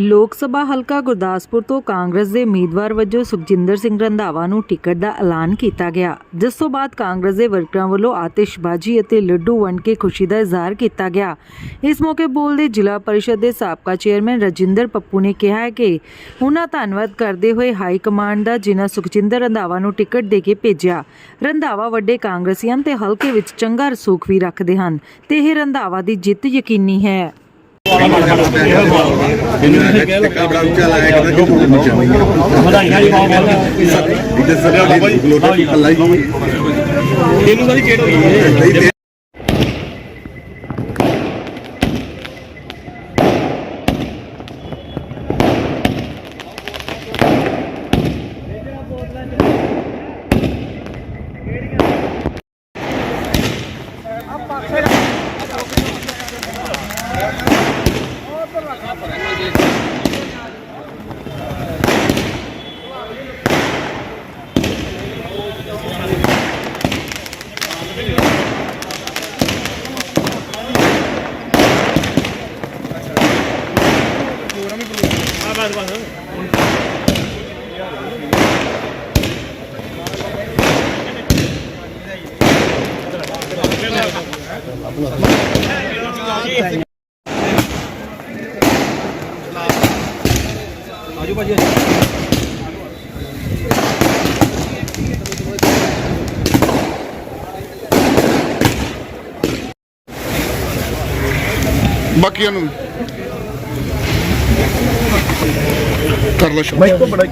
ਲੋਕ ਸਭਾ ਹਲਕਾ ਗੁਰਦਾਸਪੁਰ ਤੋਂ ਕਾਂਗਰਸ ਦੇ ਉਮੀਦਵਾਰ ਵਜੋਂ ਸੁਖਜਿੰਦਰ ਸਿੰਘ ਰੰਧਾਵਾ ਨੂੰ ਟਿਕਟ ਦਾ ਐਲਾਨ ਕੀਤਾ ਗਿਆ। ਜਿਸ ਤੋਂ ਬਾਅਦ ਕਾਂਗਰਸ ਦੇ ਵਰਕਰਾਂ ਵੱਲੋਂ ਆਤਿਸ਼ਬਾਜ਼ੀ ਅਤੇ ਲੱਡੂ ਵੰਡ ਕੇ ਖੁਸ਼ੀ ਦਾ ਇਜ਼ਹਾਰ ਕੀਤਾ ਗਿਆ। ਇਸ ਮੌਕੇ ਬੋਲਦੇ ਜ਼ਿਲ੍ਹਾ ਪਰਿਸ਼ਦ ਦੇ ਸਾਬਕਾ ਚੇਅਰਮੈਨ ਰਜਿੰਦਰ ਪੱਪੂ ਨੇ ਕਿਹਾ ਹੈ ਕਿ ਉਹਨਾਂ ਧੰਨਵਾਦ ਕਰਦੇ ਹੋਏ ਹਾਈ ਕਮਾਂਡ ਦਾ ਜਿਨ੍ਹਾਂ ਸੁਖਜਿੰਦਰ ਰੰਧਾਵਾ ਨੂੰ ਟਿਕਟ ਦੇ ਕੇ ਭੇਜਿਆ, ਰੰਧਾਵਾ ਵੱਡੇ ਕਾਂਗਰਸੀਆਂ ਤੇ ਹਲਕੇ ਵਿੱਚ ਚੰਗਾ ਰਸੂਖ ਵੀ ਰੱਖਦੇ ਹਨ ਤੇ ਇਹ ਰੰਧਾਵਾ ਦੀ ਜਿੱਤ ਯਕੀਨੀ ਹੈ। ਟਿੱਕਾ ਬੜਾ ਉੱਚਾ ਲਾਇਆ ਕਿ ਕਿਉਂ ਉੱਚਾ ਵਧਾਈਆਂ ਜੀ ਬਹੁਤ ਬਹੁਤ ਇਹਦੇ ਸਭ ਦੀ ਗਲੋਟਾ ਅੱਲਾ ਹੀ ਇਹਨੂੰ ਕਦੀ ਚੇੜ ਹੋਈ ਹੈ Vamos lá, vamos lá. ਨਹੀਂ ਤੇ ਬਾਕੀਆਂ ਨੂੰ ਕਰ ਲੈ ਸ਼ੁਰੂ ਮਾਈਕ ਬੜਾ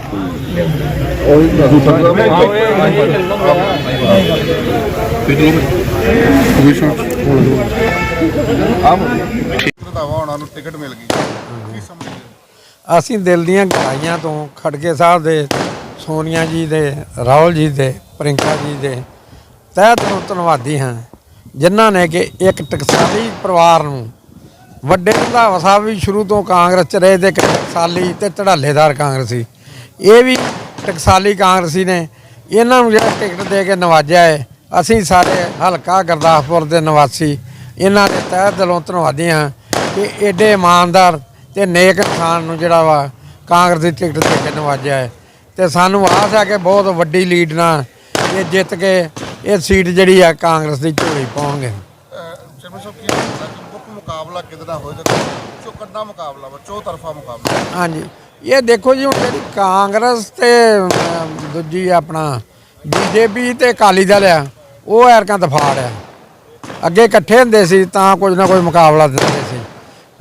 ਉਹ ਸ਼ਾਟ ਰੰਧਾਵਾ ਉਹਨਾਂ ਨੂੰ ਟਿਕਟ ਮਿਲ ਗਈ। ਕੀ ਸਮਝਦੇ ਹੋ? ਅਸੀਂ ਦਿਲ ਦੀਆਂ ਗਹਿਰਾਈਆਂ ਤੋਂ ਖੜਕੇ ਸਾਹਿਬ ਦੇ, ਸੋਨੀਆ ਜੀ ਦੇ, ਰਾਹੁਲ ਜੀ ਦੇ, ਪ੍ਰਿੰਕਾ ਜੀ ਦੇ ਤਹਿ ਦਿਲੋਂ ਧੰਨਵਾਦੀ ਹਾਂ, ਜਿਨ੍ਹਾਂ ਨੇ ਕਿ ਇੱਕ ਟਕਸਾਲੀ ਪਰਿਵਾਰ ਨੂੰ ਵੱਡੇ ਰੰਧਾਵਾ ਸਾਹਿਬ ਵੀ ਸ਼ੁਰੂ ਤੋਂ ਕਾਂਗਰਸ ਚ ਰਹੇ ਤੇ ਇੱਕ ਟਕਸਾਲੀ ਤੇ ਧੜਾਲੇਦਾਰ ਕਾਂਗਰਸੀ ਇਹ ਵੀ ਟਕਸਾਲੀ ਕਾਂਗਰਸੀ ਨੇ, ਇਹਨਾਂ ਨੂੰ ਜਿਹੜਾ ਟਿਕਟ ਦੇ ਕੇ ਨਵਾਜਿਆ ਹੈ, ਅਸੀਂ ਸਾਰੇ ਹਲਕਾ ਗੁਰਦਾਸਪੁਰ ਦੇ ਨਿਵਾਸੀ, ਇਹਨਾਂ ਦੇ ਤਹਿ ਦਿਲੋਂ ਧੰਨਵਾਦੀ ਹਾਂ ਕਿ ਐਡੇ ਇਮਾਨਦਾਰ ਤੇ ਨੇਕ ਇਨਸਾਨ ਨੂੰ ਜਿਹੜਾ ਵਾ ਕਾਂਗਰਸ ਦੀ ਟਿਕਟ ਦੇ ਕੇ ਨਵਾਜਿਆ ਹੈ ਤੇ ਸਾਨੂੰ ਆਸ ਹੈ ਕਿ ਬਹੁਤ ਵੱਡੀ ਲੀਡ ਨਾਲ ਇਹ ਜਿੱਤ ਕੇ ਇਹ ਸੀਟ ਜਿਹੜੀ ਆ ਕਾਂਗਰਸ ਦੀ ਝੋਲੀ ਪਾਉਣਗੇ। ਚਰਮਨ ਸਾਹਿਬ ਕੀ ਲੱਗਦਾ ਕਿ ਮੁੱਖ ਮੁਕਾਬਲਾ ਕਿਹਦੇ ਨਾਲ ਹੋਏਗਾ ਚੌਕੱਡਾ ਮੁਕਾਬਲਾ ਵਾ ਚੌ ਤਰਫਾ ਮੁਕਾਬਲਾ? ਹਾਂਜੀ। ਇਹ ਦੇਖੋ ਜੀ ਹੁਣ ਜਿਹੜੀ ਕਾਂਗਰਸ ਤੇ ਦੂਜੀ ਆਪਣਾ ਬੀਜੇਪੀ ਤੇ ਅਕਾਲੀ ਦਲ ਆ ਉਹ ਐਰਕਾਂ ਦਫਾੜ ਆ। ਅੱਗੇ ਇਕੱਠੇ ਹੁੰਦੇ ਸੀ ਤਾਂ ਕੁਝ ਨਾ ਕੋਈ ਮੁਕਾਬਲਾ ਦਿੰਦੇ ਸੀ।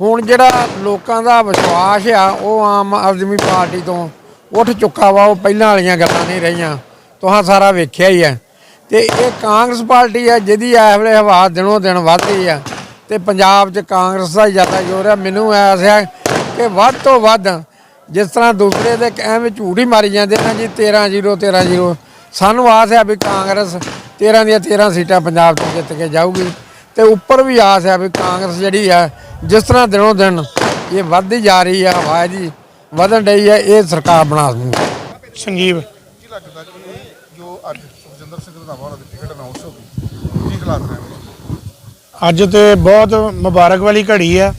ਹੁਣ ਜਿਹੜਾ ਲੋਕਾਂ ਦਾ ਵਿਸ਼ਵਾਸ ਆ, ਉਹ ਆਮ ਆਦਮੀ ਪਾਰਟੀ ਤੋਂ ਉੱਠ ਚੁੱਕਾ ਵਾ, ਉਹ ਪਹਿਲਾਂ ਵਾਲੀਆਂ ਗੱਲਾਂ ਨਹੀਂ ਰਹੀਆਂ। ਤੁਹਾਂ ਸਾਰਾ ਵੇਖਿਆ ਹੀ ਹੈ ਤੇ ਇਹ ਕਾਂਗਰਸ ਪਾਰਟੀ ਆ, ਜਿਹਦੀ ਇਸ ਵੇਲੇ ਹਵਾ ਦਿਨੋਂ ਦਿਨ ਵੱਧਦੀ ਆ, ਤੇ ਪੰਜਾਬ 'ਚ ਕਾਂਗਰਸ ਦਾ ਹੀ ਜ਼ਿਆਦਾ ਜ਼ੋਰ ਆ। ਮੈਨੂੰ ਆਸ ਹੈ ਕਿ ਵੱਧ ਤੋਂ ਵੱਧ ਜਿਸ ਤਰ੍ਹਾਂ ਦੂਸਰੇ ਦੇ ਐਵੇਂ ਝੂਠ ਹੀ ਮਾਰੀ ਜਾਂਦੇ ਨਾ ਜੀ 13 0 13 0 ਸਾਨੂੰ ਆਸ ਹੈ ਵੀ ਕਾਂਗਰਸ 13 ਦੀਆਂ 13 ਸੀਟਾਂ ਪੰਜਾਬ 'ਚ ਜਿੱਤ ਕੇ ਜਾਊਗੀ। ਤੇ ਉੱਪਰ ਵੀ ਆਸ ਹੈ ਵੀ ਕਾਂਗਰਸ ਜਿਹੜੀ ਆ ਜਿਸ ਤਰ੍ਹਾਂ ਦਿਨੋਂ ਦਿਨ ਇਹ ਵੱਧਦੀ ਜਾ ਰਹੀ ਆ ਹਵਾ ਜੀ ਵਧਣ ਡਈ ਹੈ ਇਹ ਸਰਕਾਰ ਬਣਾ ਦੂਗੀ ਸੰਜੀਵ ਕੀ ਲੱਗਦਾ ਕਿ ਜੋ ਅੱਜ ਸੁਖਜਿੰਦਰ ਸਿੰਘ ਰੰਧਾਵਾ ਉਹਨਾਂ ਦੀ ਟਿਕਟ ਅਨਾਉਂਸ ਹੋ ਗਈ ਕੀ ਹਾਲਾਤ ਰਹਿਣਗੇ? ਅੱਜ ਤੇ ਬਹੁਤ ਮੁਬਾਰਕ ਵਾਲੀ ਘੜੀ ਆ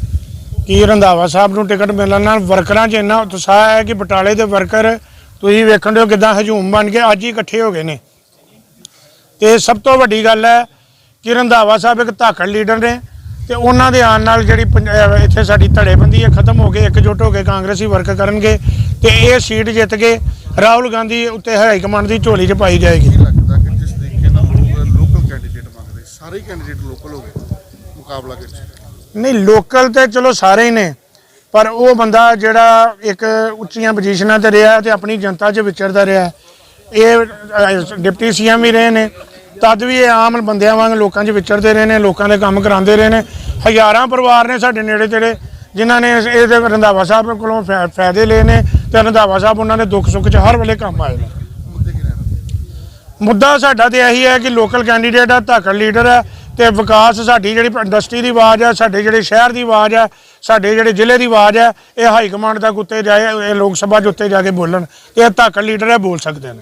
ਕਿ ਰੰਧਾਵਾ ਸਾਹਿਬ ਨੂੰ ਟਿਕਟ ਮਿਲਣ ਨਾਲ ਵਰਕਰਾਂ 'ਚ ਇੰਨਾ ਉਤਸ਼ਾਹ ਹੈ ਕਿ ਬਟਾਲੇ ਦੇ ਵਰਕਰ ਤੁਸੀਂ ਵੇਖਣ ਦਿਓ ਕਿਦਾਂ ਹਜੂਮ ਬਣ ਕੇ ਅੱਜ ਹੀ ਇਕੱਠੇ ਹੋ ਗਏ ਨੇ। ਤੇ ਸਭ ਤੋਂ ਵੱਡੀ ਗੱਲ ਹੈ ਕਿ ਰੰਧਾਵਾ ਸਾਹਿਬ ਇੱਕ ਧਾਕੜ ਲੀਡਰ ਨੇ ਤੇ ਉਹਨਾਂ ਦੇ ਆਉਣ ਨਾਲ ਜਿਹੜੀ ਪੰਜ- ਇੱਥੇ ਸਾਡੀ ਧੜੇਬੰਦੀ ਹੈ ਖਤਮ ਹੋ ਗਈ ਇਕਜੁੱਟ ਹੋ ਕੇ ਕਾਂਗਰਸੀ ਵਰਕ ਕਰਨਗੇ ਤੇ ਇਹ ਸੀਟ ਜਿੱਤ ਕੇ ਰਾਹੁਲ ਗਾਂਧੀ ਉੱਤੇ ਹਾਈ ਕਮਾਂਡ ਦੀ ਝੋਲੀ 'ਚ ਪਾਈ ਜਾਏਗੀ। ਕੀ ਲੱਗਦਾ ਕਿ ਜਿਸ ਤਰੀਕੇ ਨਾਲ ਲੋਕਲ ਕੈਂਡੀਡੇਟ ਮੰਗਦੇ ਸਾਰੇ ਕੈਂਡੀਡੇਟ ਲੋਕਲ ਹੋ ਗਏ ਮੁਕਾਬਲਾ ਕਿਸ ਨਹੀਂ ਲੋਕਲ ਤੇ ਚਲੋ ਸਾਰੇ ਹੀ ਨੇ ਪਰ ਉਹ ਬੰਦਾ ਜਿਹੜਾ ਇੱਕ ਉੱਚੀਆਂ ਪੋਜੀਸ਼ਨਾਂ ਤੇ ਰਿਹਾ ਤੇ ਆਪਣੀ ਜਨਤਾ 'ਚ ਵਿਚਰਦਾ ਰਿਹਾ। ਇਹ ਅਹ, ਡਿਪਟੀ ਸੀਐਮ ਵੀ ਰਹੇ ਨੇ ਤਦ ਵੀ ਇਹ ਆਮ ਬੰਦਿਆਂ ਵਾਂਗ ਲੋਕਾਂ 'ਚ ਵਿਚਰਦੇ ਰਹੇ ਨੇ ਲੋਕਾਂ ਦੇ ਕੰਮ ਕਰਾਉਂਦੇ ਰਹੇ ਨੇ। ਹਜ਼ਾਰਾਂ ਪਰਿਵਾਰ ਨੇ ਸਾਡੇ ਨੇੜੇ ਤੇੜੇ ਜਿਨ੍ਹਾਂ ਨੇ ਇਸ- ਇਹਦੇ ਰੰਧਾਵਾ ਸਾਹਿਬ ਕੋਲੋਂ ਫਾਇਦੇ ਲਏ ਨੇ ਤੇ ਰੰਧਾਵਾ ਸਾਹਿਬ ਉਹਨਾਂ ਦੇ ਦੁੱਖ ਸੁੱਖ 'ਚ ਹਰ ਵੇਲੇ ਕੰਮ ਆਏ ਨੇ। ਮੁੱਦੇ ਸਾਡਾ ਤੇ ਇਹੀ ਹੈ ਕਿ ਲੋਕਲ ਕੈਂਡੀਡੇਟ ਆ ਧਾਕੜ ਲੀਡਰ ਹੈ ਤੇ ਵਿਕਾਸ ਸਾਡੀ ਜਿਹੜੀ ਇੰਡਸਟਰੀ ਦੀ ਆਵਾਜ਼ ਹੈ ਸਾਡੇ ਜਿਹੜੇ ਸ਼ਹਿਰ ਦੀ ਆਵਾਜ਼ ਹੈ ਸਾਡੇ ਜਿਹੜੇ ਜ਼ਿਲ੍ਹੇ ਦੀ ਆਵਾਜ਼ ਹੈ ਇਹ ਹਾਈ ਕਮਾਂਡ ਤੱਕ ਉੱਤੇ ਜਾਏ ਇਹ ਲੋਕ ਸਭਾ 'ਚ ਉੱਤੇ ਜਾ ਕੇ ਬੋਲਣ। ਤੇ ਇਹ ਧਾਕੜ ਲੀਡਰ ਹੈ ਬੋਲ ਸਕਦੇ ਨੇ।